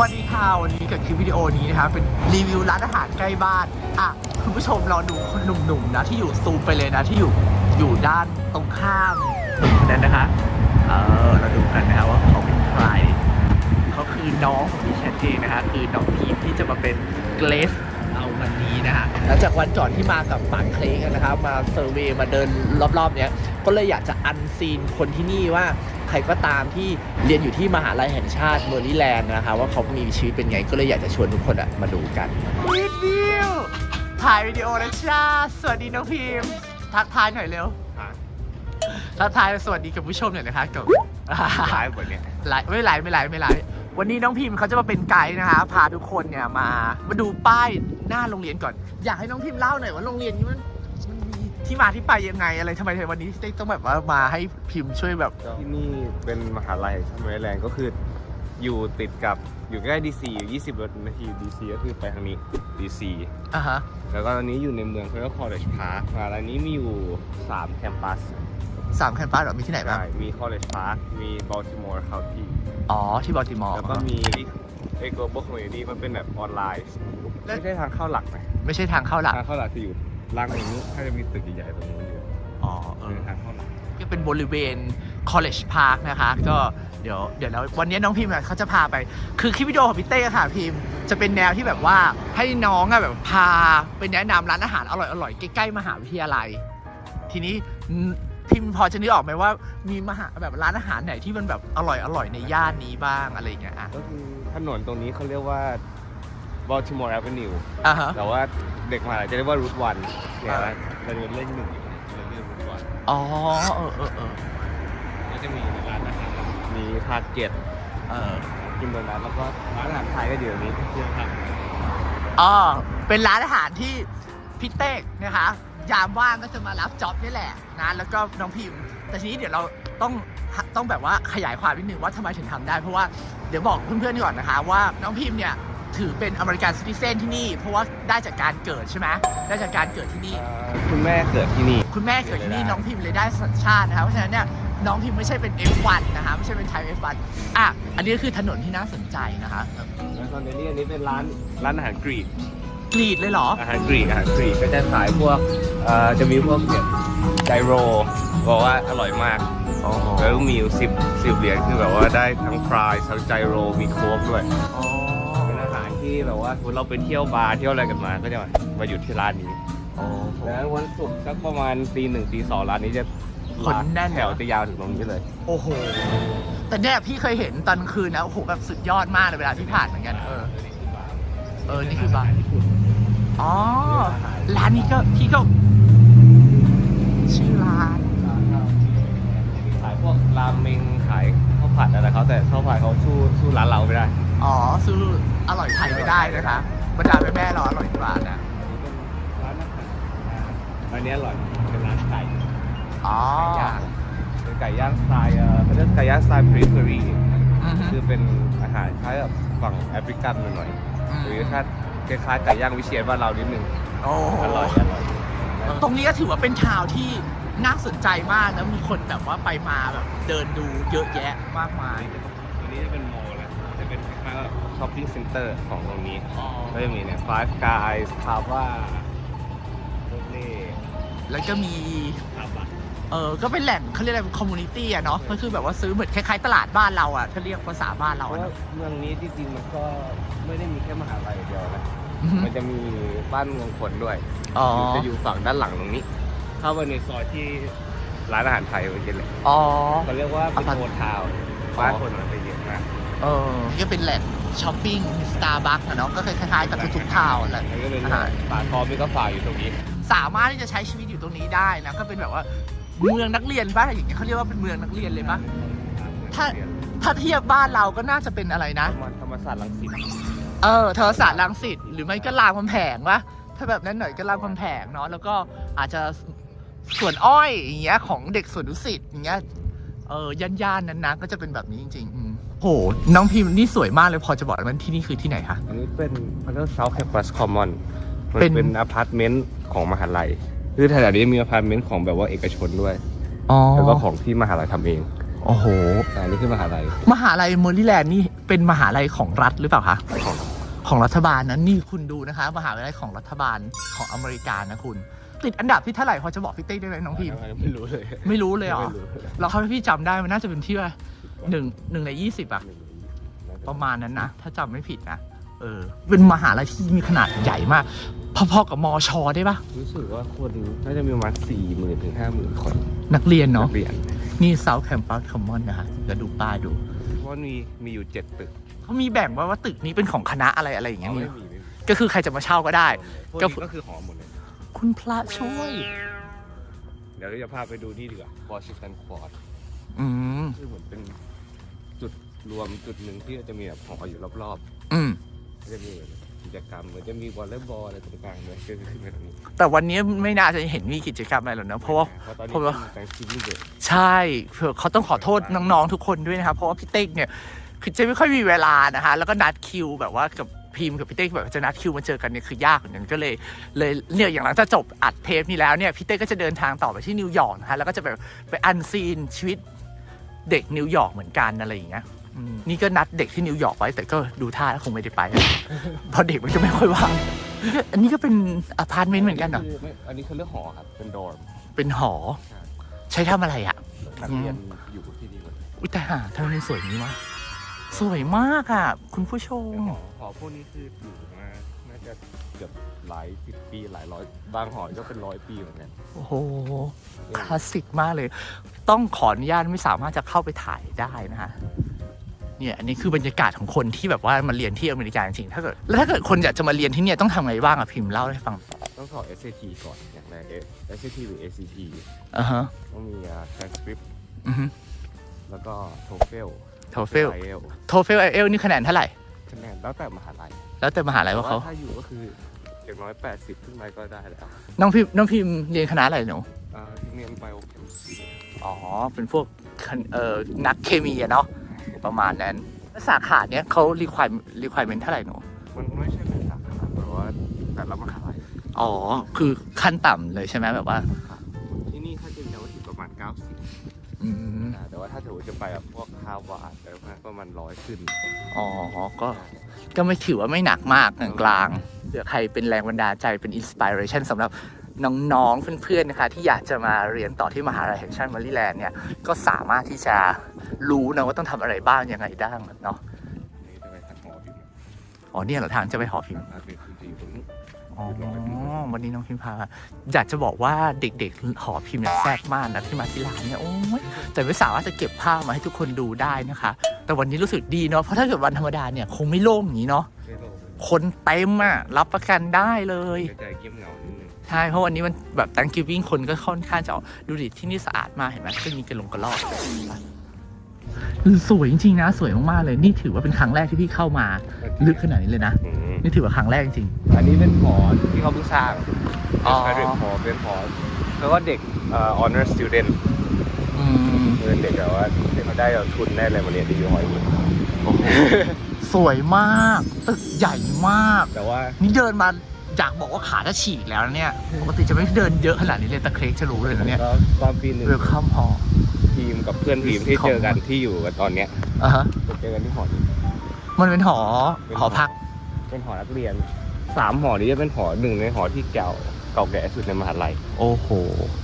วัสดีค่ะ วันนี้กับคลิปวิดีโอนี้นะคะเป็นรีวิวร้านอาหารใกล้บ้านอะคุณผู้ชมลอดูคนหนุ่มๆนะที่อยู่ซูมไปเลยนะที่อยู่อยู่ด้านตรงข้ามนั่นนะคะเออเราดูกันนะคะว่าเขาเป็นใครเขาคือน้องของดิฉันเองนะคะคือน้องพีมที่จะมาเป็นเกรสเอาวันนี้นะคะหลังจากวันก่อนที่มากับปากเคลกันนะครับมาเซอร์เวย์มาเดินรอบๆเนี้ยก็เลยอยากจะอันซีนคนที่นี่ว่า ใครก็ตามที่เรียนอยู่ที่มหาลัยแห่งชาติเมอร์ลีแลนด์นะคะว่าเขามีชีวิตเป็นไงก็เลยอยากจะชวนทุกคนอะมาดูกันวิดีโอถ่ายวิดีโอนะจ้าสวัสดีน้องพิมพ์ทักทายหน่อยเร็วทักทายสวัสดีกับผู้ชมหน่อยนะคะกับไลฟ์หมดเนี่ยไลฟ์ไม่ไลฟ์ไม่ไลฟ์ไม่ไลฟ์วันนี้น้องพิมพ์เขาจะมาเป็นไกด์นะคะพาทุกคนเนี่ยมามาดูป้ายหน้าโรงเรียนก่อน อยากให้น้องพิมพ์เล่าหน่อยว่าโรงเรียนนี้มันมันมี ที่มาที่ไปยังไงอะไรทำไมวันนี้ต้องแบบว่ามาให้พิมพ์ช่วยแบบที่นี่เป็นมหาลัยชาเมริแลนด์ก็คืออยู่ติดกับอยู่ใกล้ดีซีอยู่ 20นาทีดีซีก็คือไปทางนี้ดีซีอะฮะแล้วก็ตอนนี้อยู่ในเมืองเขาเรียกว่า College Park มหาลัยนี้มีอยู่ 3 แคมปัสสามแคมปัสเหรอมีที่ไหนบ้างใช่มี College Park มี Baltimore County อ๋อที่บอลติมอร์แล้วก็มีเอ Global Community มันเป็นแบบออนไลน์ ไม่ใช่ทางเข้าหลักนะไม่ใช่ทางเข้าหลักทางเข้าหลักจะอยู่ล่างต รงนู้นถ้าจะมีตึกใหญ่ๆตรงนู้นอยู่อ๋อเอเป็นอทางเข้าหลักก็เป็นบริเวณ College Park นะคะ ก็เดี๋ยวเดี๋ยวเราวันนี้น้องพิมพ์อะเขาจะพาไป คือคลิปวิดีโอของพี่เต้ค่ะพิมพ์จะเป็นแนวที่แบบว่าให้น้องอะแบบพาไปแนะนำร้านอาหารอร่อยๆ ใกล้ๆมหาวิทยาลัย ทีนี้พิมพ์พอจะนึกออกไหมว่ามีมหาแบบร้านอาหารไหนที่มันแบบอร่อยๆในย่านนี้บ้างอะไรอย่างเงี้ยอะก็คือถนนตรงนี้เขาเรียกว่า Baltimore Avenue อะฮะ แต่ว่าเด็กมหาลัยจะเรียกว่ารูทวันเนี่ยอ่านะเราจะเล่นหนึ่งเราเรียกรูทวันอ๋อเออเออเออก็จะมีร้านอาหารมีทาร์เก็ตเออกินโดนัทแล้วก็ร้านอาหารไทยก็อยู่ตรงนี้เที่ยวทางอ๋อเป็นร้านอาหารที่พี่เต้กนะคะ ยามว่างก็จะมารับจ็อบนี่แหละนะแล้วก็น้องพิมพ์ แต่ทีนี้เดี๋ยวเราต้องต้องแบบว่าขยายความนิดนึงว่าทำไมถึงทำได้ เพราะว่าเดี๋ยวบอกเพื่อนๆก่อนนะคะ ว่าน้องพิมพ์เนี่ย ถือเป็นอเมริกันซิติเซนที่นี่ เพราะว่าได้จากการเกิดใช่ไหมได้จากการเกิดที่นี่เอ่อคุณแม่เกิดที่นี่ คุณแม่เกิดที่นี่น้องพิมพ์เลยได้สัญชาตินะคะเพราะฉะนั้นเนี่ยน้องพิมพ์ไม่ใช่เป็น F1 นะคะไม่ใช่เป็นไทย F1 อะอันนี้ก็คือถนนที่น่าสนใจนะคะแล้วตอนนี้อันนี้เป็นร้านร้านอาหารกรีก กรีดเลยเหรอ อาหารกรีกอาหารกรีกก็จะขายพวกเอ่อจะมีพวกเนี่ยไจโรบอกว่าอร่อยมากอ๋อแล้วมีอยู่สิบสิบเหรียญคือแบบว่าได้ทั้งฟรายทั้งไจโรมีโค้กด้วย อ๋อ แบบว่าสมมุติเราไปเที่ยวบาร์เที่ยวอะไรกันมา ก็จะมามาหยุดที่ร้านนี้อ๋อแล้ววันศุกร์สักประมาณตีหนึ่งตีสองร้านนี้จะคนแน่น แถวจะยาวถึงตรงนี้เลย โอ้โห แต่เนี่ยพี่เคยเห็นตอนกลางคืนนะโอ้โหแบบสุดยอดมากเลยเวลาที่ผ่านเหมือนกัน เออ เออ นี่คือบาร์อ๋อ ร้านนี้ก็พี่ก็ ชื่อร้านขายพวกรามเมงขายข้าวผัดอะไรเขาแต่ข้าวผัดเขาสู้สู้ร้านเราไม่ได้ อ๋อซื้ออร่อยไทยไม่ได้นะคะบรรดาแม่แม่ๆเราอร่อยกว่านะร้านอาหารอันนี้อร่อยเป็นร้านไก่อ๋อย่างเป็นไก่ย่างสไตล์เอ่อเขาเรียกไก่ย่างสไตล์พรีเพอรีอือฮึ คือเป็นอาหารคล้ายกับฝั่งแอฟริกันหน่อยๆหรือคล้ายคล้ายๆไก่ย่างวิเชียรบ้านเรานิดนึงโอ้โหอร่อยอร่อยตรงนี้ก็ถือว่าเป็นทาวน์ที่น่าสนใจมากแล้วมีคนแบบว่าไปมาแบบเดินดูเยอะแยะมากมาย อันนี้จะเป็นมอลล์แล้ว จะเป็นคล้ายๆกับช้อปปิ้งเซ็นเตอร์ของตรงนี้อ๋อก็จะมีเนี่ย Five Guys คาว่าโรเล่แล้วก็มีคาบะเออก็เป็นแหล่งเขาเรียกอะไรคอมมูนิตี้อะเนาะก็คือแบบว่าซื้อเหมือนคล้ายๆตลาดบ้านเราอะถ้าเรียกภาษาบ้านเพเราราะอะว่าเนอะเมืองนี้จริงๆมันก็ไม่ได้มีแค่มหาลัยอย่างเดียวนะ อือฮึมันจะมีบ้านเมืองคนด้วย อ๋ออยู่จะอยู่ฝั่งด้านหลังตรงนี้ เข้าไปในซอยที่ร้านอาหารไทยเมื่อกี้เลยอ๋อ เขาเรียกว่าเป็นอพาร์ตโทนทาวน์บ้านคนมันไปเยอะมาก เออก็เป็นแหล่งช้อปปิ้งสตาร์บัคอะเนาะก็คล้ายๆกับทุกๆทาวน์แหละแล้วก็เป็นอาหารปากคอมีก็ฝากอยู่ตรงนี้ สามารถที่จะใช้ชีวิตอยู่ตรงนี้ได้นะก็เป็นแบบว่าเมืองนักเรียนป่ะอย่างเงี้ยเขาเรียกว่าเป็นเมืองนักเรียนเลยป่ะถ้าถ้าเทียบบ้านเราก็น่าจะเป็นอะไรนะ ธรรมธรรมศาสตร์รังสิตเออธรรมศาสตร์รังสิตหรือไม่ก็รามคำแหงวะถ้าแบบนั้นหน่อยก็รามคำแหงเนาะแล้วก็อาจจะสวนอ้อยอย่างเงี้ยของเด็กสวนดุสิตอย่างเงี้ยเออย่านๆนั้นนะก็จะเป็นแบบนี้จริงๆอืม โห น้องพิมพ์นี่สวยมากเลยพอจะบอกได้ไหมที่นี่คือที่ไหนคะ อันนี้เป็นเขาเรียกเซาท์แคมปัสคอมมอนมันเป็น เป็นอพาร์ตเมนต์ของมหาลัย คือแถวๆนี้มีอพาร์ตเมนต์ของแบบว่าเอกชนด้วย อ๋อแล้วก็ของที่มหาลัยทำเองโอ้โหแต่อันนี้คือมหาลัย มหาลัยเมอริแลนด์นี่เป็นมหาลัยของรัฐหรือเปล่าคะ ของของรัฐบาลนะนี่คุณดูนะคะ มหาวิทยาลัยของรัฐบาลของอเมริกานะคุณ ติดอันดับที่เท่าไหร่พอจะบอกพี่ติ๊กได้ไหมน้องพิมพ์ ไม่รู้เลยไม่รู้เลยเหรอไม่รู้เราเขาที่พี่จำได้มันน่าจะเป็นที่ว่า หนึ่งหนึ่งในยี่สิบอะหนึ่งประมาณนั้นนะ ถ้าจำไม่ผิดนะ เออ เป็นมหาลัยที่มีขนาดใหญ่มาก พอๆกับมอชอได้ปะรู้สึกว่าคนน่าจะมีประมาณสี่หมื่นถึงห้าหมื่นคน นักเรียนเนาะกเรียน นี่ South Campus Common นะคะเดี๋ยวดูป้ายดู เพราะว่ามีมีอยู่เจ็ดตึกเขามีแบ่งว่าว่าตึกนี้เป็นของคณะอะไรอะไรอย่างเงี้ยไม่มีมีไม่มีก็คือใครจะมาเช่าก็ได้ พวกก็นี้ก็คือหอหมดเลย คุณพระช่วย เดี๋ยวเราจะพาไปดูนี่ดีกว่า Washington Quad อื มคือเหมือนเป็นจุดรวมจุดหนึ่งที่จะมีแบบหออยู่รอบอืมๆก็จะมีกิจกรรมเหมือนจะมีวอลเลย์บอลอะไรตรงกลางด้วยก็คือขึ้นไปตรงนี้แต่วันนี้ไม่น่าจะเห็นมีกิจกรรมอะไรหรอกนะเพราะว่า เพราะตอนเพนี้ราะว่า เป็น Thanksgiving Day ใช่เผื่อเขาต้องขอโทษน้องๆทุกคนด้วยนะครับเพราะว่าพี่เต้กเนี่ยคือจะไม่ค่อยมีเวลานะคะแล้วก็นัดคิวแบบว่ากับพิมพ์กับพี่เต้กแบบจะนัดคิวมาเจอกันเนี่ยคือยากเหมือนกันก็เลยเลยเนี่ยอย่างหลังจากจบอัดเทปนี้แล้วเนี่ยพี่เต้ก็จะเดินทางต่อไปที่นิวยอร์กนะคะแล้วก็จะแบบไปอันซีนชีวิต เด็กนิวยอร์กเหมือนกันอะไรอย่างเงี้ยอืมนี่ก็นัดเด็กที่นิวยอร์กไว้แต่ก็ดูท่าแล้วคงไม่ได้ไป เพราะเด็กมันจะไม่ค่อยว่างนี่ก็อันนี้ก็เป็นอพาร์ตเมนต์เหมือนกันเหรอคืไม่อันนี้คือเรื่องหอครับ เป็นดอร์มเป็นหอ ใช้ทำอะไรอะ นักเรียนอยู่ที่นี่หมดเลยอุ้ยแต่หาทำไมมันสวยอย่างนี้วะสวยมากอะ คุณผู้ชม หอหอพวกนี้คืออยู่มาน่าจะเกือบหลายสิบปีหลายร้อย บางหอก็เป็นร้อยปีเหมือนกัน โอ้โห คลาสสิกมากเลย ต้องขออนุญาตไม่สามารถจะเข้าไปถ่ายได้นะฮะเนี่ยอันนี้คือบรรยากาศของคนที่แบบว่ามาเรียนที่อเมริกาจริงๆถ้าเกิดแล้วถ้าเกิดคนอยากจะมาเรียนที่เนี่ยต้องทำไงบ้างอะพิมพ์เล่าให้ฟังต้องสอบ SAT ก่อนอย่างแรก SAT หรือ ACT อ่าฮะต้องมีอ่า transcript อือฮึแล้วก็ TOEFL โทเฟล IELTS โทเฟลไอเอลนี่คะแนนเท่าไหร่คะแนนแล้วแต่มหาลัยแล้วแต่มหาลัยแต่ว่าเขาถ้าอยู่ก็คืออย่างน้อย 80 ขึ้นไปก็ได้แล้วน้องพิมพ์น้องพิมพ์เรียนคณะอะไรหนูอ่าที่เรียน biochemistry อ๋ อ เป็นพวกคันเอ่อนักเคมีอะเนาะประมาณนั้นแล้วสาขาเนี้ยเขารีควายรีควายเมนเท่าไหร่หนูมันไม่ใช่เป็นสาขาแต่ว่าแต่ละมหาลัยอ๋อ คือขั้นต่ำเลยใช่ไหมแบบว่า ที่นี่ถ้าจะจำว่าถึงประมาณ 90อืมอ่าแต่ว่าถ้าถือว่าจะไปแบบพวกฮาวาดอะไรพวกนั้นก็ประมาณร้อยขึ้น อ๋อ ก็ ก็ไม่ถือว่าไม่หนักมากกลางๆเผื่อใครเป็นแรงบันดาลใจเป็นอินสปิเรชันสำหรับ น้องๆ เพื่อนๆ นะคะ ที่อยากจะมาเรียนต่อที่มหาลัยแห่งชาติมาริแลนด์เนี่ย ก็สามารถที่จะรู้นะว่าต้องทำอะไรบ้างยังไงบ้างเนาะนี่จะไปทางหอพิมพ์อ๋อเนี่ยเหรอทางจะไปหอพิมพ์อาเป็นคุณจะอยู่ตรงนี้อ๋อวันนี้น้องพิมพาอยากจะบอกว่าเด็กๆ หอพิมพ์เนี่ยแซ่บมากนะที่มาที่ร้านเนี่ยโอ้ยแต่ไม่สามารถจะเก็บภาพมาให้ทุกคนดูได้นะคะ แต่วันนี้รู้สึกดีเนาะเพราะถ้าเกิดวันธรรมดาเนี่ยคงไม่โล่งอย่างนี้เนาะไม่โลภคนเต็มอะรับประกันได้เลยกระจายเงียบเหงานิดนึง ใช่เพราะวันนี้มันแบบ Thanksgiving คนก็ค่อนข้างจะออกดูดิที่นี่สะอาดมากเห็นไหมก็มีกระลงกระรอกสวยจริงๆนะ สวยมากๆเลยนี่ถือว่าเป็นครั้งแรกที่พี่เข้ามา ลึกขนาดนี้เลยนะอืมนี่ถือว่าครั้งแรกจริงอันนี้เป็นหอที่เขาเพิ่งสร้างอ๋อเป็น Frederick Hall เป็นหอแล้วก็เด็กเอ่อ honor student ๆอืมคือเด็กแบบว่าเด็กเขาได้เอาทุนได้อะไรมาเรียนที่อยู่หอนี้โอ้โหสวยมาก ตึกใหญ่มาก แต่ว่า นี่เดินมา อยากบอกว่าขาจะฉีกแล้วนะเนี่ยปกติจะไม่เดินเยอะขนาดนี้เลยแต่เครกจะรู้เลยนะเนี่ยก็ตอนปีหนึ่งเวลคัมฮอลทีมกับเพื่อนทีมที่เจอกันที่อยู่กันตอนเนี้ยอะฮะไปเจอกันที่หอนี้มันเป็นหอเป็นหหออพัก เป็นหอนักเรียนสามหอนี้จะเป็นหอหนึ่งในหอที่เก่าเก่าแก่ที่สุดในมหาลัยโอ้โห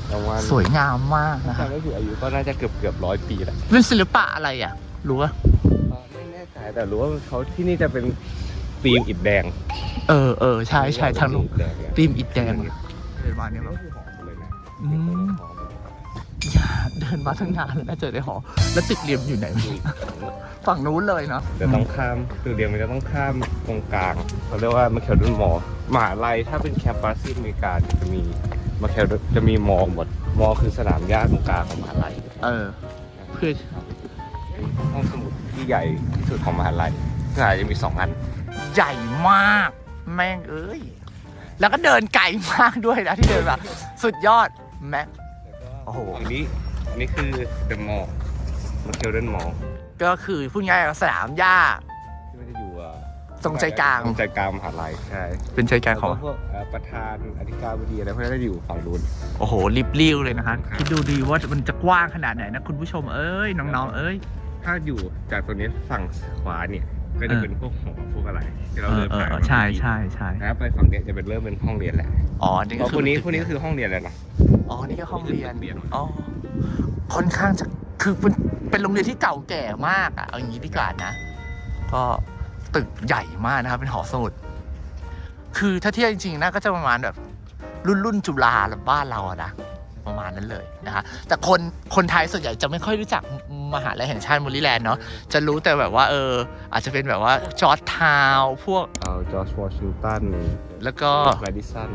แต่ว่าสวยงามมากนะถ้าคะไม่ผิดอายุก็น่าจะเกือบเกือบร้อยปีแล้วเป็นศิลปะอะไรอะรู้ปะไม่แน่ใจแต่รู้ว่าเขาที่นี่จะเป็น ธีมอิฐแดงเออเออใช่ใช่ทางนู้นอิฐแดงเนี่ยตีมอิฐแดงเดินมาเนี่ยแบบคือหอหมดเลยนะอืมอย่าเดินมาทั้งนานเลยนะเจอในหอ แล้วตึกเรียมอยู่ไหนวะฝั่งนู้นเลยเนาะจะต้องข้ามตึกเรียนมันจะต้องข้ามตรงกลางเขาเรียกว่ามาเคลดุนมอมหาลัยถ้าเป็นแคมปัสที่อเมริกาจะมีมาเคลดุนจะมีมอหมดมอคือสนามหญ้าตรงกลางของมหาลัยเออเพื่อห้องสมุดที่ใหญ่ที่สุดของมหาลัยมหาลัยจะมีสองอัน ใหญ่มาก แม่งเอ้ย แล้วก็เดินไกลมากด้วยนะที่เดินแบบ สุดยอดแม็กโอ้โห อันนี้อันนี้คือ the mall มาเคลดุนมอก็คือพูดง่ายๆสนามหญ้า ที่มันจะอยู่อะตรงใจกลาง ตรงใจกลางมหาลัยใช่เป็นใจกลางของ แล้วก็พวกเอ่อประธานอธิการบดีอะไรพวกนั้นจะอยู่ฝั่งนู้น โอ้โหริบลิ้วเลยนะคะคิดดูดีว่ามันจะกว้างขนาดไหนนะคุณผู้ชมเอ้ยน้องๆเอ้ย ถ้าอยู่จากตรงนี้ฝั่งขวาเนี่ย ก็จะเป็นพวกหอพวกอะไรที่เราเออเริ่มเอผ่านอมาใช่เมื่อกี้ใช่ใช่แล้วไปฝั่งเนี้ยจะเป็นเริ่มเป็นห้องเรียนแหละอ๋อนี่เพก็ราะคืพวกนี้ตึพวกนี้ก็คือห้องเรียนเลยนะอ๋อนี่ก็ห้องเรียนเรียนอ๋อค่อนข้างจะคือเป็นเป็นโรงเรียนที่เก่าแก่มากอะเอาอย่างนี้ดีกว่านะ ก็ตึกใหญ่มากนะครับเป็นหอสมุด คือถ้าเทียบจริงๆนะก็จะประมาณแบบรุ่นรุ่นจุฬาหรือบ้านเราอะนะ ประมาณนั้นเลยนะฮะแต่คนคนไทยส่วนใหญ่จะไม่ค่อยรู้จักมหาลัยแห่งชาติมอริแลนด์เนาะจะรู้แต่แบบว่าเอออาจจะเป็นแบบว่าจอร์จทาวน์พวกเอาจอร์จวอชิงตันแล้วก็แมดิสัน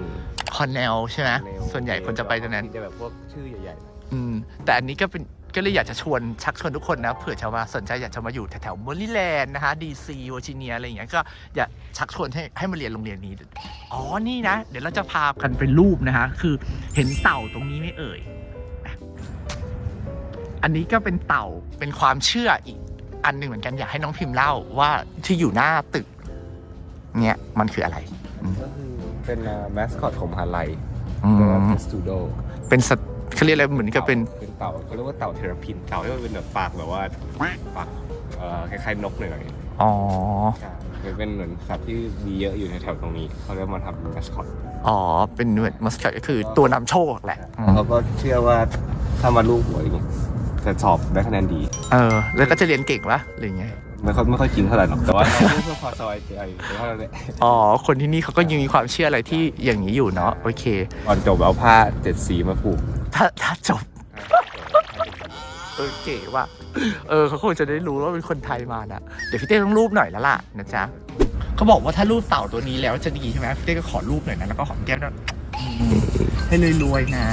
คอนเนลใช่ไหมส่วนใหญ่คนจะไปตรงนั้นที่จะแบบพวกชื่อใหญ่อืมแต่อันนี้ก็เป็น ก็เลยอยากจะชวนชักชวนทุกคนนะเผื่อจะมาสนใจอยากจะมาอยู่แถวๆมอริแลนด์นะคะดีซีวอร์จิเนียอะไรอย่างเงี้ยก็อยากชักชวนให้ให้มาเรียนโรงเรียนนี้ อ๋อนี่นะ เดี๋ยวเราจะพากันไปรูปนะคะคือเห็นเต่าตรงนี้ไหม่เอ่ยอะอันนี้ก็เป็นเต่าเป็นความเชื่ออีกอันหนึ่งเหมือนกันอยากให้น้องพิมพ์เล่าว่าที่อยู่หน้าตึก เนี่ยมันคืออะไรๆก็คือเป็นแมสคอตของมหาลัยอืเรียกว่ามสตูดิโอเป็นสัตว์เขาเรียกอะไรเหมือนกับเป็น เป็นเต่าเขาเรียกว่าเต่าเทราพินเต่าที่มันเป็นแบบปากแบบว่าปากเอ่อคล้ายๆนกหน่อยอ๋อๆใช่มันเป็นเหมือนสัตว์ที่มีเยอะอยู่ในแถวตรงนี้เขาเรียกมาทำเป็นแมสคอตอ๋อเป็นเหมือนมัสคอตก็คือตัวนำโชคแหละอืมเขาก็เชื่อว่าถ้ามาลูกหวยนี่จะสอบได้คะแนนดีเออ แล้วก็จะเรียนเก่งปะหรือไงไม่ค่อยไม่ค่อยจริงเท่าไหร่หรอกแต่ว่าเราพูดเพื่อความสบายใจเท่านั้นแหละอ๋อคนที่นี่เขาก็ยังมีความเชื่ออะไรที่อย่างนี้อยู่เนาะโอเค ก่อนจบเอาผ้าเจ็ดสีมาผูก ถ้าถ้าจบ เออเก๋ว่ะเออเขาคงจะได้รู้ว่าเป็นคนไทยมานะเดี๋ยวพี่เต้ต้องรูปหน่อยแล้วล่ะนะจ๊ะเขาบอกว่าถ้ารูปเต่าตัวนี้แล้วจะดีใช่ไหมพี่เต้ก็ขอรูปหน่อยนะแล้วก็หอมแก้มด้วยอืมให้รวยๆนะ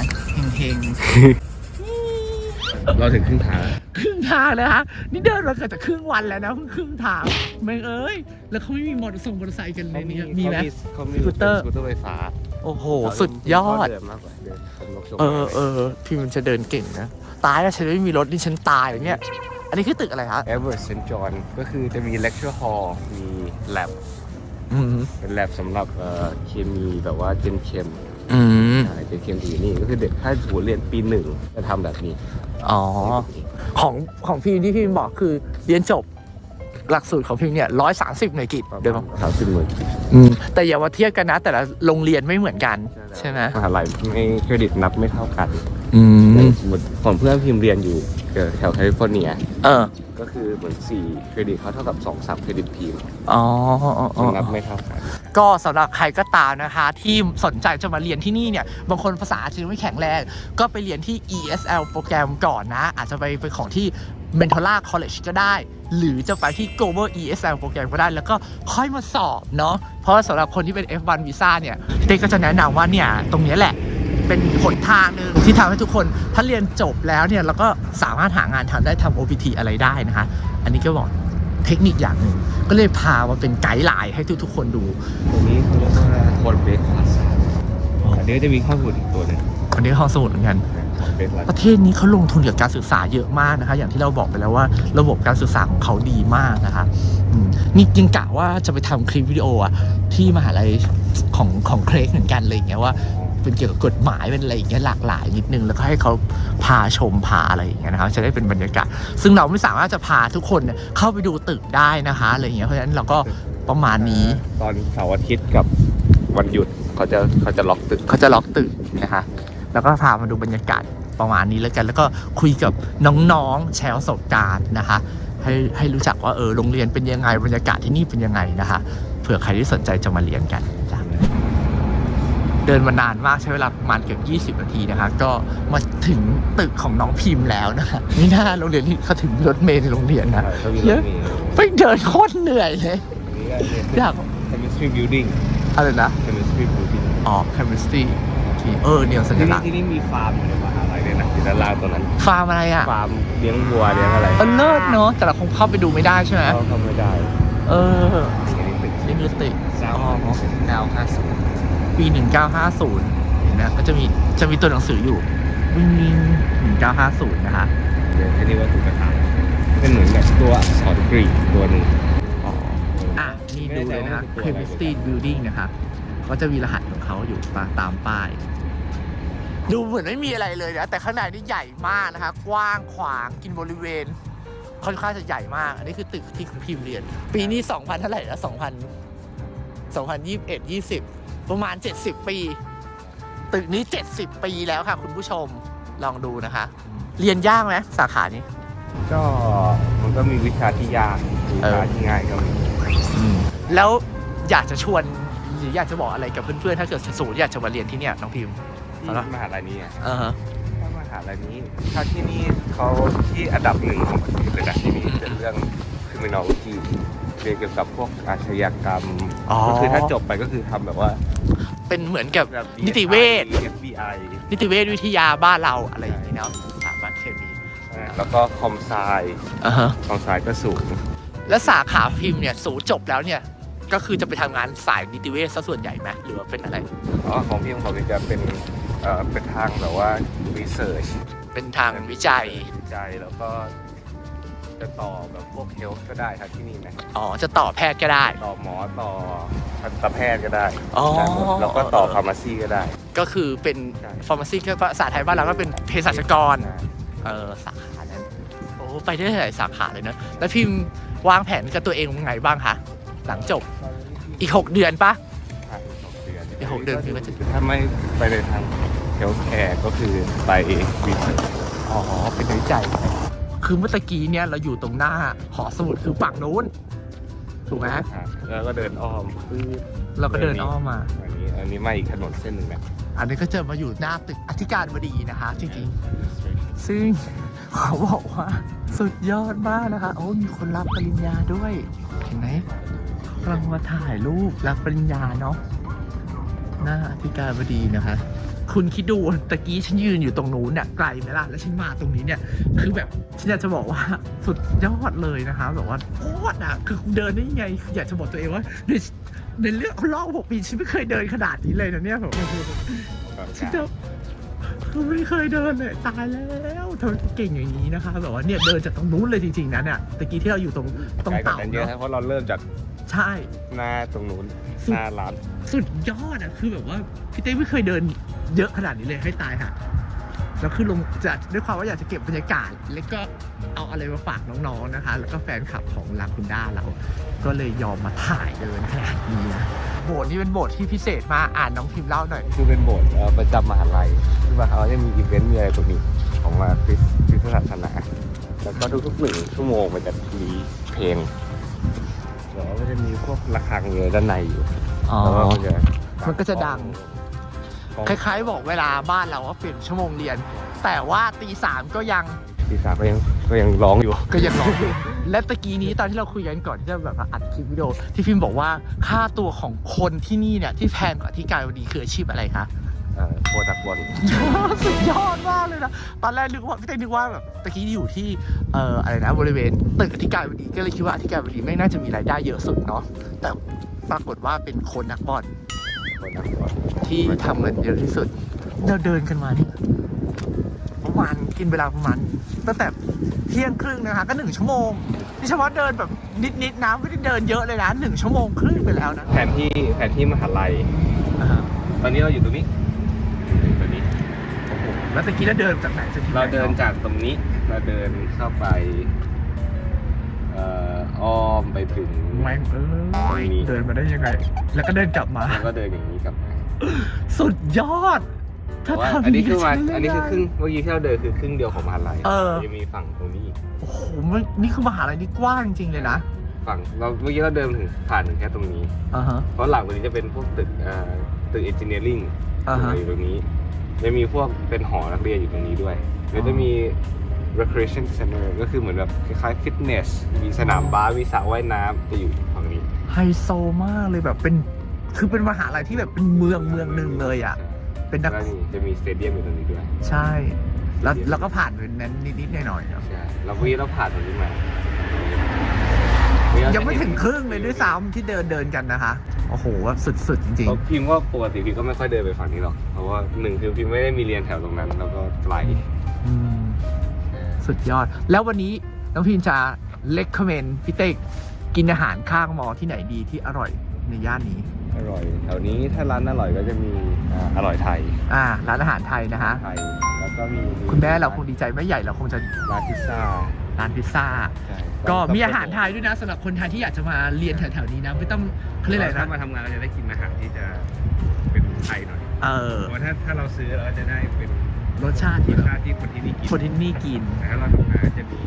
เฮงๆเราถึงครึ่งทางครึ่งทางเลยฮะนี่เดินมาเกือบจะครึ่งวันแล้วนะเพิ่งครึ่งทางไม่งเอ้ย แล้วเขาไม่มีมอเตอร์ไซค์มอเตอร์ไซค์กันเลยเนี่ยมีไหมเขามีสกูตเตอร์สกูตเตอร์ไฟฟ้า โอ้โห สุดยอดเดินมากกว่าเดินเป็นนกชมเออเออพี่มันจะเดินเก่งนะ ตายแล้วฉันไม่มีรถนี่ฉันตายเลยเนี่ยอันนี้คือตึกอะไรฮะเอเวอร์เซนจอนก็คือจะมีเลคเชอร์ฮอลล์มีแลบอืมเป็นแลบสำหรับเอ่อเคมีแบบว่าเจนเคมอืมใช่เจนเคมอยู่นี่ก็คือเด็กถ้าสมมติเรียนปีหนึ่งจะทำแบบนี้อ๋อ ของของพี่ที่พี่บอกคือเรียนจบหลักสูตรของพี่เนี่ยร้อยสามสิบหน่วยกิตประเดี๋ยวมาณสามสิบหมื่นอืมแต่อย่ามาเทียบกันนะ แต่ละโรงเรียนไม่เหมือนกัน ใช่ไหมมหาลัยไม่เครดิตนับไม่เท่ากัน อืมสมมติของเพื่อนพิมพ์เรียนอยู่แถวแคลิฟอร์เนีย เออก็คือเหมือน4เครดิตเขาเท่ากับ2 3เครดิตพิมพ์อ๋ออ๋ออ๋อนับไม่เท่ากัน ก็สำหรับใครก็ตามนะคะ ที่สนใจจะมาเรียนที่นี่เนี่ย บางคนภาษาอาจจะไม่แข็งแรง ก็ไปเรียนที่ ESL โปรแกรมก่อนนะ อาจจะไปเป็นของที่ Mentola College ก็ได้ หรือจะไปที่ Global ESL โปรแกรมก็ได้ แล้วก็ค่อยมาสอบเนาะเพราะว่าสำหรับคนที่เป็น F1 Visa เนี่ยเต้ก็จะแนะนำว่าเนี่ย ตรงเนี้ยแหละ เป็นหนทางหนึ่งที่ทำให้ทุกคน ถ้าเรียนจบแล้วเนี่ยเราก็สามารถหางานทำได้ทำ OPT อะไรได้นะคะ อันนี้ก็บอกเทคนิคอย่างหนึ่งก็เลยพามาเป็นไกด์ไลน์ให้ทุกๆคนดู ตรงนี้เขาเรียกว่าโคนเบรกคลาสอันนี้ก็จะมีข้อมูลอีกตัวหนึงวันนี้ห้องสมุดเหมือนกันของเบรกคลาสประเทศนี้เขาลงทุนกับการศึกษาเยอะมากนะคะ อย่างที่เราบอกไปแล้วว่าระบบการศึกษาของเขาดีมากนะคะอืมนี่ยังกะว่าจะไปทำคลิปวิดีโออะที่มหาลัยของของเครกเหมือนกันเลยอย่างเงี้ยว่า เป็นเกี่ยวกับกฎหมายเป็นอะไรอย่างเงี้ยหลากหลายนิดนึงแล้วก็ให้เขาพาชมพาอะไรอย่างเงี้ยนะครับจะได้เป็นบรรยากาศ ซึ่งเราไม่สามารถจะพาทุกคนเนี่ยเข้าไปดูตึกได้นะคะอะไรอย่างเงี้ยเพราะฉะนั้นเราก็ประมาณนี้ตอนเสาร์อาทิตย์กับวันหยุดเขาจะเขาจะล็อกตึกเขาจะล็อกตึกนะคะแล้วก็พามาดูบรรยากาศประมาณนี้แล้วกัน แล้วก็คุยกับน้องๆแชร์ประสบการณ์นะคะ ให้ให้รู้จักว่าเออโรงเรียนเป็นยังไงบรรยากาศที่นี่เป็นยังไงนะคะเผื่อใครที่สนใจจะมาเรียนกันจ้ะ เดินมานานมากใช้เวลาประมาณเกือบ20 นาทีนะคะก็มาถึงตึกของน้องพิมพ์แล้วนะคะนี่น่าโรงเรียนที่เขาถึงรถเมล์ในโรงเรียนนะเขามีเยรอะถเมล์ไปเดินโคตรเหนื่อยเลยอันนี้ก็อยากเคมิสทรีบิวดิ้งอะไรนะเคมิสทรีบิวดิ้งอ๋อ chemistry เออเนี่ยสัญที่ลันี่กษณ์ที่นี่มีฟาร์มอยู่ในมหาลัยเลยนะอยู่ด้านล่างตรงนั้น ฟาร์มอะไรอะ ฟาร์มเลี้ยงวัวเลี้ยงอะไร เออเลิศเนอะแต่เราคงเข้าไปดูไม่ได้ใช่ไหมเข้าเข้าไม่ได้ เอออันนี้ตึกลิงลิสติกเศร้าดาวห้าศูนย์ปีหนึ่งเก้าห้าศูนย์นะก็จะมีจะมีตัวหนังสืออยู่วิ่งวิ่งหนึ่งเก้าห้าศูนย์นะคะเดี๋ยวให้นี่ว่าถูกกระถางเป็นเหมือนแบบตัวอักษรกรีกตัวหนึ่งอ๋ออะนี่ดูเลยนะคะ chemistry building นะคะก็จะมีรหัสของเขาอยู่ตาตามป้าย ดูเหมือนไม่มีอะไรเลยนะแต่ข้างในนี่ใหญ่มากนะคะ กว้างขวางกินบริเวณค่อนข้างจะใหญ่มาก อันนี้คือตึกที่คุณพิมพ์เรียน ปีนี้ 2,000 เท่าไหร่นะ2,000 2021 20 ประมาณ 70 ปี ตึกนี้ 70 ปีแล้วค่ะ คุณผู้ชมลองดูนะคะ เรียนยากไหมสาขานี้ ก็มันก็มีวิชาที่ยากวิชาที่ง่ายก็มีแล้วอยากจะชวนหรืออยากจะบอกอะไรกับเพื่อนๆ ถ้าเกิดสูนย์อยากจะมาเรียนที่เนี่ยน้องพิมพ์ที่มหาลัยนี้อะอ่าฮะถ้ามหาลัยนี้ถ้าที่นี่เขาที่อันดับหนึ่งของประเทศเลยนะที่นี่เป็นเรื่อง criminology เรียนเกี่ยวกับพวกอาชญากรรมอ๋อ ก็คือถ้าจบไปก็คือทำแบบว่าเป็นเหมือนกับแบบ นิติเวช FBI นิติเวชวิทยาบ้านเราอะไรอย่างนี้เนาะสถาบันเคมีแล้วก็คอมไซอ่าฮะคอมไซก็สูง แล้วสาขาพิมพ์เนี่ยสูจบแล้วเนี่ย ก็คือจะไปทำงานสายนิติเวชซะส่วนใหญ่ไหมหรือว่าเป็นอะไร อ๋อของพี่ของผมนี่จะเป็นเอ่อเป็นทางแบบว่า research เป็นทางวิจัย วิจัยแล้วก็ จะต่อแบบพวกเฮลท์ก็ได้ครับที่นี่นะอ๋อ จะต่อแพทย์ก็ได้ ต่อหมอต่อทันตแพทย์ก็ได้อ๋อได้หมดแล้วก็ต่อฟาร์มาซีก็ได้ ก็คือเป็นใช่ฟาร์มาซีก็ภาษาไทยบ้านเราก็เป็นเภสัชกรใช่เออสาขานั้น โอ้ไปได้หลายสาขาเลยนะ แล้วพิมพ์วางแผนกับตัวเองยังไงบ้างคะหลังจบอีก 6 เดือนปะใช่หกเดือนอีกหกเดือนพี่ก็จะถ้าไม่ไปในทางเฮลท์แคร์ก็คือไปรีเสิร์ชอ๋อเป็นวิจัย คือเมื่อตะกี้เนี่ยเราอยู่ตรงหน้าหอสมุดคือฝั่งนู้นถูกไหมแล้วก็เดินอ้อมคือเราก็เดินอ้อมมา อันนี้อันนี้มาอีกถนนเส้นหนึ่งนะอันนี้ก็จะมาอยู่หน้าตึกอธิการบดีนะคะ จริงๆ ซึ่งเขาบอกว่าสุดยอดมากนะคะ โอ้มีคนรับปริญญาด้วย เห็นไหมกำลังมาถ่ายรูปรับปริญญาเนาะหน้าอธิการบดีนะคะ คุณคิดดูตะกี้ฉันยืนอยู่ตรงนู้นเนี่ยไกลไหมล่ะแล้วฉันมาตรงนี้เนี่ย คือแบบฉันอยากจะบอกว่าสุดยอดเลยนะคะแบบว่าโคตรอะคือเดินได้ยังไงคืออยากจะบอกตัวเองว่าในในเรื่องรอบหกปีฉันไม่เคยเดินขนาดนี้เลยนะเนี่ยแบบฉันจะคือไม่เคยเดินเลยตายแล้วเธอเก่งอย่างนี้นะคะแบบว่าเนี่ยเดินจากตรงนู้นเลยจริงๆนะเนี่ยตะกี้ที่เราอยู่ตรงตรงไกลกว่าเต่านั้นเยอะเนาะนะเพราะเราเริ่มจากใช่หน้าตรงนู้นสุดหน้าร้าน สุดยอดอะคือแบบว่าพี่เต้ไม่เคยเดินเยอะขนาดนี้เลยให้ตายค่ะแล้วคือลงจะด้วยความว่าอยากจะเก็บบรรยากาศ แล้วก็เอาอะไรมาฝากน้องๆนะคะ แล้วก็แฟนคลับของลาคุณด้าเรา ก็เลยยอมมาถ่ายเดินขนาดนี้นะโบสถ์นี่เป็นโบสถ์ที่พิเศษมากอ่านน้องพิมพ์เล่าหน่อย คือเป็นโบสถ์เอ่อประจำมหาลัยคือมหาลัยจะมีอีเวนต์มีอะไรตรงนี้ของมาคริสคริสตศาสนา แล้วก็ทุกๆหนึ่งชั่วโมงมันจะมีเพลงแล้วก็จะมีพวกระฆังอยู่ด้านในอยู่ อ๋อ แล้วก็มันจะมันก็จะดังของคล้ายๆบอกเวลาบ้านเราว่าเปลี่ยนชั่วโมงเรียน แต่ว่าตีสามก็ยังปีศาจก็ยังก็ยังร้องอยู่ ก็ยังร้องอยู่ และตะกี้นี้ตอนที่เราคุยกันก่อนที่จะแบบอัดคลิปวิดีโอที่พิมพ์บอกว่าค่าตัวของคนที่นี่เนี่ยที่แพงกว่าที่การวดีคืออาชีพอะไรคะ เอ่อโปรดักบอลสุดยอดมากเลยนะ ตอนแรกนึกว่าพี่เต้นึกว่าแบบตะกี้อยู่ที่เอ่ออะไรนะบริเวณตึกอธิการบดีก็เลยคิดว่าอธิการบดีไม่น่าจะมีรายได้เยอะสุดเนาะแต่ ปรากฏว่าเป็นคนนักบอลโปรดักบอลที่ที่ทำเงินเยอะที่สุด เราเดินกันมาเนี่ยประมาณกินเวลาประมาณตั้งแต่เที่ยงครึ่งนะคะ ก็หนึ่งชั่วโมงนี่เฉพาะเดินแบบนิดๆนะไม่ได้เดินเยอะเลยนะหนึ่งชั่วโมงครึ่งไปแล้วนะ แผนที่แผนที่มหาลัยตอนนี้เราอยู่ตรงนี้ตรงนี้โอ้โหแล้วตะกี้เราเดินจากไหนจนถึงไหนเราเดินจากตรงนี้ เราเดินเข้าไปเอ่ออ้อมไปถึง แม่งเออเดินมาได้ยังไง แล้วก็เดินกลับมา แล้วก็เดินอย่างนี้กลับมาสุดยอด ถ้าว่าทำอันนี้คือย่งมาฉัอันนี้คือไม่ครึ่งเมื่อกี้ที่เราเดินคือครึ่งเดียวของมหาลัยเออจะมีฝั่งตรงนี้อีกโอ้โหมันนี่คือมหาลัยนี่กว้างจริงๆเลยนะฝั่งเราเมื่อกี้เราเดินถึงผ่านถึงแค่ตรงนี้ อ่าฮะเพราะหลังตรงนี้จะเป็นพวกตึกเอ่อตึกเอนจิเนียริงอ่าฮะ อยู่ตรงนี้จะมีพวกเป็นหอนักเรียนอยู่ตรงนี้ด้วยแล้วจะมี recreation center ก็คือเหมือนแบบคล้ายๆฟิตเนส มีสนามบาสมีสระว่ายน้ำจะอยู่ฝั่งนี้ ไฮโซมากเลยแบบเป็นคือเป็นมหาลัยที่แบบเป็นเมืองเมืองหนึ่งเลยอะ เป็นนัก แล้วนี่จะมีสเตเดียมอยู่ตรงนี้ด้วยใช่ แล้วแล้วก็ผ่านเป็นนั้นนิดๆหน่อยๆเนอะใช่เราเมื่อกี้เราผ่านตรงนี้มายังไม่ถึงครึ่งเลยด้วยซ้ำที่เดินเดินกันนะคะ โอ้โหแบบสุดๆจริง เพราะพิมพ์ว่าปกติพิมพ์ก็ไม่ค่อยเดินไปฝั่งนี้หรอก เพราะว่าหนึ่งคือพิมพ์ไม่ได้มีเรียนแถวตรงนั้น แล้วก็ไกล ๆอืม สุดยอด แล้ววันนี้น้องพิมจะเล c ก m เมนพี่เต้กินอาหารข้างมอที่ไหนดีที่อร่อยในย่านนี้ อร่อยแถวนี้ถ้าร้านอร่อยก็จะมีอ่าอร่อยไทยอ่า ร้านอาหารไทยนะคะไทยแล้วก็มีคุณแม่เราคงดีใจไม่ใหญ่เราคงจะร้านพิซซ่าร้านพิซซ่า ใช่ก็มีอาหารไทยด้วยนะสำหรับคนไทยที่อยากจะมาเรียนแถวๆนี้นะ ไม่ต้องเขาเรียกอะไรถ้านะมาทำงานเราจะได้กินอาหารที่จะเป็นไทยหน่อยเออ เพราะว่าถ้าถ้าเราซื้อเราจะได้เป็น รสชาติรที่สแบบชาติที่คนที่นี่กินคนที่นี่กินแต่ถ้าเราทำงานจะมี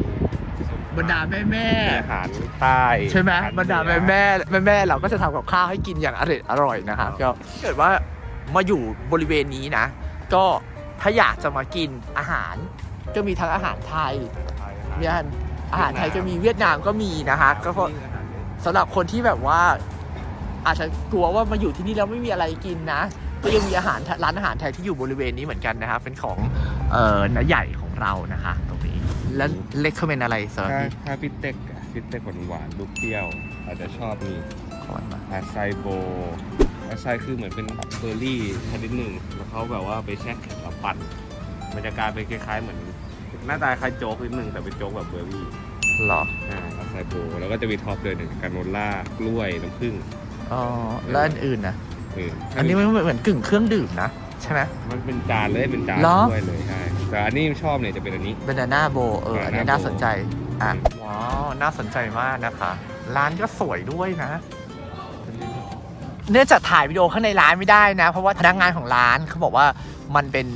ส้มตำบรรดาแม่แม่มีอาหารใต้ใช่ไหมอหบรรดาเหนืแม่อแม่แม่แม่เราก็จะทำกับข้าวให้กินอย่างอร่อยอร่อยนะครับครัก็บถ้าเกิดว่ามาอยู่บริเวณนี้นะ ก็ถ้าอยากจะมากินอาหาร ก็มีทั้งอาหารไทยมีอาหารอาหารไทยก็มีเวียดนามก็มีนะคะก็เพราะ สำหรับคนที่แบบว่า อาจจะกลัวว่ามาอยู่ที่นี่แล้วไม่มีอะไรกินนะ ก็ยังมีอาหารร้านอาหารไทยที่อยู่บริเวณนี้เหมือนกันนะครับเป็นของเอ่อน้าใหญ่ของเรานะคะตรงนี้แล้วเล็กเขาเป็นอะไรสำหรับถ้าพี่ถ้าพี่เต็กอะพี่เต็กหวานหวานๆลูกเปรี้ยว อาจจะชอบมีขอนมาอาไซโบอาไซคือเหมือนเป็นเบอร์รี่ชนิดหนึ่งแล้วเขาแบบว่าไปแช่แข็งแล้วปั่นมันจะกลายเป็นคล้ายๆ เหมือน หน้าตาคล้ายโจ๊กนิดนึงแต่เป็นโจ๊กแบบเบอร์รี่เหรออ่าอาไซโบแล้วก็จะมีท็อปเดินหนึ่งกาโนล่ากล้วยน้ำผึ้งอ๋อแล้วอันอื่นนะเอออันนี้มันเหมือนกึ่งเครื่องดื่มนะ ใช่ไหมมันเป็นจานเลยเป็นจานเหรอถ้วยเลยใช่แต่อันนี้ชอบเนี่ยจะเป็นอันนี้บานาน่าโบเอออันนี้ Banana น่า bowl สนใจอะว้าวน่าสนใจมากนะคะ ร้านก็สวยด้วยนะเนื่องจากถ่ายวิดีโอข้างในร้านไม่ได้นะ เพราะว่าพนักงานของร้านเขาบอกว่ามันเป็น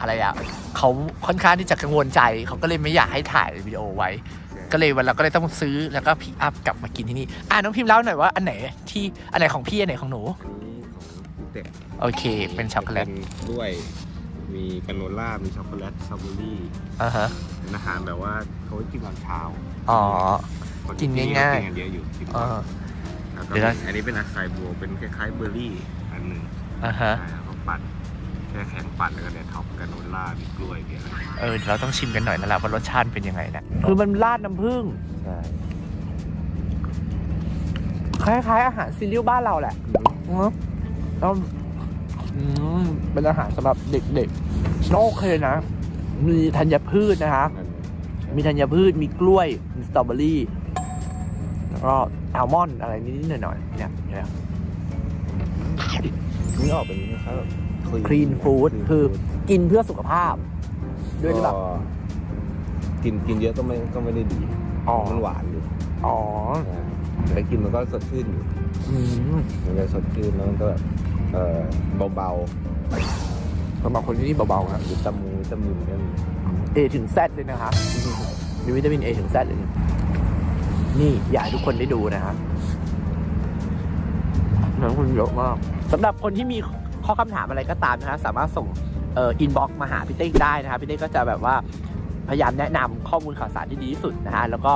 อะไรอะเขาค่อนข้างที่จะกังวลใจเขาก็เลยไม่อยากให้ถ่ายวิดีโอไว้ ก็เลยวันเราก็เลยต้องซื้อแล้วก็พิกอัพกลับมากินที่นี่อะน้องพิมพ์เล่าหน่อยว่าอันไหนที่อันไหนของพี่อันไหนของหนูอันนี้ของพี่ เต็กโอเค เป็นช็อกโกแลตเป็นด้วย มีกาโนล่า มีช็อกโกแลตสตรอเบอรี่อ่าฮะ เป็นอาหารแบบว่าเขาไว้กินตอนเช้าอ๋อ คกินที่ง่ายๆ กินกันเยอะอยู่กินอ่าแล้วก็เดี๋ยวนะ อันนี้เป็นอาไซบัวเป็นคล้ายๆเบอร์รี่อันหนึ่งอ่าฮะ ใช่แล้วก็ปั่นแช่แข็งปั่นแล้วก็เนี่ยท็อปกาโนล่า มีกล้วยมีอะไรเออเดี๋ยวเราต้องชิมกันหน่อยนะล่ะว่ารสชาติเป็นยังไงนะคือมันราดน้ำผึ้งใช่คล้ายๆ อาหารซีเรียลบ้านเราแหละอืม แล้วอืมเป็นอาหารสำหรับเด็กๆก็โอเคนะ มีธัญพืชนะคะ มีธัญพืช มีกล้วย มีสตรอเบอรี่ แล้วก็อัลมอนด์อะไรนิดๆหน่อยๆเนี่ยเนี่ยนี่ออกเป็นคล้ายๆแบบคลีนฟู้ดคือกินเพื่อสุขภาพ ด้วยหรือเปล่าก็กินกินเยอะก็ไม่ก็ไม่ได้ดีอ๋อมันหวานอยู่อ๋อแต่กินมันก็สดชื่นอยู่อืมมันจะสดชื่นแล้วมันก็แบบ เออเบาสำหรับคนที่นี่เบาๆนะๆวิตามินวิตามินก็มี A ถึง Z เลยนะคะมีวิตามิน A ถึง Z เลยนะนี่อยากให้ทุกคนได้ดูนะครับหนังคนเยอะมากสำหรับคนที่มีข้อคำถามอะไรก็ตามนะฮะสามารถส่งเอ่ออินบ็อกมาหาพี่เต้ได้นะครับพี่เต้ก็จะแบบว่าพยายามแนะนำข้อมูลข่าวสารที่ดีที่สุดนะฮะแล้วก็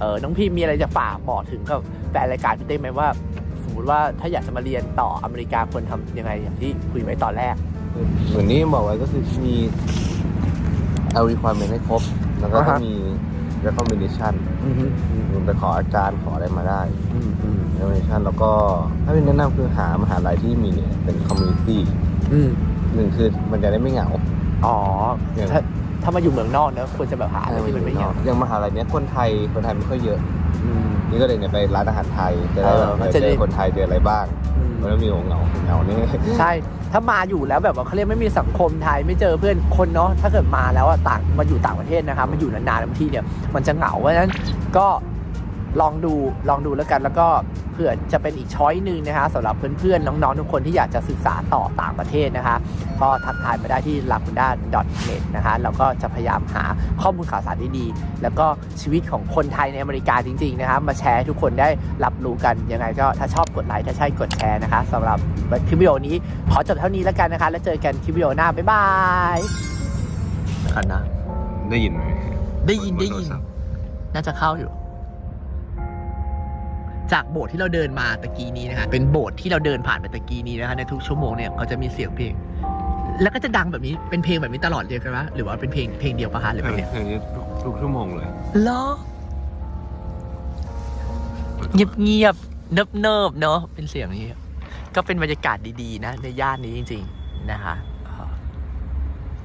เออน้องพี่มีอะไรจะฝากบอกถึงกับแฟนรายการพี่เต้ไหมว่าสมม ติว่าถ้าอยากจะมาเรียนต่ออเมริกาควรทำยังไงอย่างที่คุยไว้ตอนแรก เหมือนนี้บอกไว้ก็คือมีเอา requirement ให้ครบ แล้วก็อ่าต้อฮะงมี recommendation อืมคุณไปขออาจารย์ขออะไรมาได้ อืมอืม recommendation แล้วก็ถ้าเป็นแนะนำคือหามหาลัยที่มีเนี่ยเป็น community อืมหนึ่งคือมันจะได้ไม่เหงา อ๋ออย่างถ้าถ้ามาอยู่เมืองนอกเนอะควรจะแบบหาอะไรที่มันไม่เหงาอย่างมหาลัยเนี้ยคนไทยคนไทยไม่ค่อยเยอะอืม นี่ก็เลยเนี่ยไปร้านอาหารไทยจะได้แบบเออมันเจจะได้อคนไทยเจออะไรบ้างอืม มันไม่มีเหงาเหงาเหงานี่ ใช่ ถ้ามาอยู่แล้วแบบว่าเขาเรียกไม่มีสังคมไทยไม่เจอเพื่อนคนเนาะ ถ้าเกิดมาแล้วอะต่างมาอยู่ต่างประเทศนะครับมาอยู่นานๆบางทีเนี่ยมันจะเหงาเพราะฉะนั้นก็ ลองดูลองดูแล้วกันแล้วก็เผื่อจะเป็นอีกช้อยหนึ่งนะคะสำหรับเพื่อนๆน้องๆทุกคนที่อยากจะศึกษาต่อต่างประเทศนะคะก็ทักทายมาได้ที่ l a k u n d a net นะคะแล้วก็จะพยายามหาข้อมูลข่าวสารที่ดี แล้วก็ชีวิตของคนไทยในอเมริกาจริงๆนะครับมาแชร์ให้ทุกคนได้รับรู้กันยังไงก็ถ้าชอบกดไลค์ถ้าใช่กดแชร์นะคะสำหรับคลิปวิดีโอนี้ขอจบเท่านี้แล้วกันนะคะ แล้วเจอกันคลิปวิดีโอหน้าบ๊ายบายกันนะได้ยินไหมได้ยินบได้โทรยินศัพท์น่าจะเข้าอยู่ จากโบสถ์ที่เราเดินมาตะกี้นี้นะคะเป็นโบสถ์ที่เราเดินผ่านไปตะกี้นี้นะคะในทุกชั่วโมงเนี่ยก็จะมีเสียงเพลง แล้วก็จะดังแบบนี้เป็นเพลงแบบนี้ตลอดเลยกันวะหรือว่าเป็นเพลงเพลงเดียวปะคะหรือเพลเป็นเพลงนี้ทุกชั่วโมงเลยเหรอเงียบเงียบเนิบเนิบเนาะเป็นเสียงนี้ ก็เป็นบรรยากาศดีๆ นะ ในย่านนี้จริง ๆ นะคะ